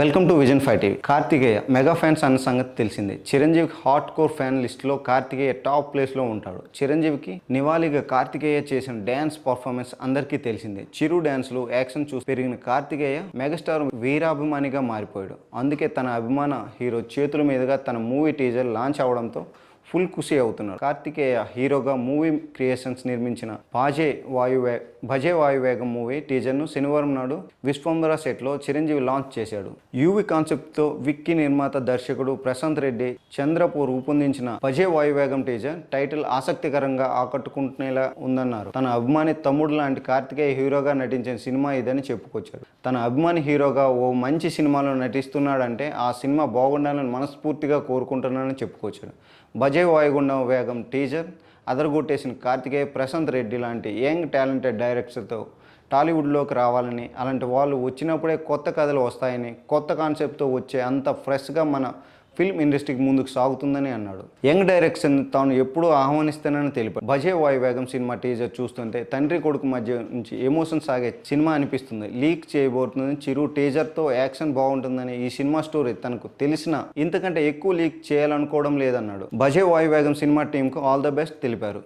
Welcome to vision five TV. Kartikeya mega fans అన్న సంగతి తెలిసిందే. చిరంజీవి హాట్ కోర్ ఫ్యాన్ లిస్ట్లో కార్తికేయ టాప్ ప్లేస్లో ఉంటాడు. చిరంజీవికి నివాళిగా కార్తికేయ చేసిన డ్యాన్స్ పర్ఫార్మెన్స్ అందరికీ తెలిసిందే. చిరు డ్యాన్స్లు యాక్షన్ చూసి పెరిగిన కార్తికేయ మెగాస్టార్ వీరాభిమానిగా మారిపోయాడు. అందుకే తన అభిమాన హీరో చేతుల మీదుగా తన మూవీ టీజర్ లాంచ్ అవడంతో ఫుల్ ఖుషి అవుతున్నారు. కార్తికేయ హీరోగా మూవీ క్రియేషన్స్ నిర్మించిన బాజే వాయువే భజే వాయువేగం మూవీ టీజర్ను శనివారం నాడు విశ్వంబర సెట్లో చిరంజీవి లాంచ్ చేశాడు. యూవి కాన్సెప్ట్తో విక్కీ నిర్మాత దర్శకుడు ప్రశాంత్ రెడ్డి చంద్రపూర్ రూపొందించిన భజే వాయువేగం టీజర్ టైటిల్ ఆసక్తికరంగా ఆకట్టుకుంటునేలా ఉందన్నారు. తన అభిమాని తమ్ముడు లాంటి కార్తికేయ హీరోగా నటించిన సినిమా ఇదని చెప్పుకొచ్చాడు. తన అభిమాని హీరోగా ఓ మంచి సినిమాలో నటిస్తున్నాడంటే ఆ సినిమా బాగుండాలని మనస్ఫూర్తిగా కోరుకుంటున్నానని చెప్పుకొచ్చాడు. అజయ్ వాయుగుండం వేగం టీజర్ అదరగొట్టేసిన కార్తికేయ ప్రశాంత్ రెడ్డి లాంటి యంగ్ టాలెంటెడ్ డైరెక్టర్తో టాలీవుడ్లోకి రావాలని అలాంటి వాళ్ళు వచ్చినప్పుడే కొత్త కథలు వస్తాయని కొత్త కాన్సెప్ట్తో వచ్చే అంత ఫ్రెష్గా మన ఫిల్మ్ ఇండస్ట్రీకి ముందుకు సాగుతుందని అన్నాడు. యంగ్ డైరెక్షన్ తాను ఎప్పుడూ ఆహ్వానిస్తానని తెలిపాడు. భజే వాయువేగం సినిమా టీజర్ చూస్తుంటే తండ్రి కొడుకు మధ్య నుంచి ఎమోషన్ సాగే సినిమా అనిపిస్తుంది. లీక్ చేయబోతుందని చిరు టీజర్తో యాక్షన్ బాగుంటుందని ఈ సినిమా స్టోరీ తనకు తెలిసిన ఇంతకంటే ఎక్కువ లీక్ చేయాలనుకోవడం లేదన్నాడు. భజే వాయువేగం సినిమా టీంకు ఆల్ ద బెస్ట్ తెలిపారు.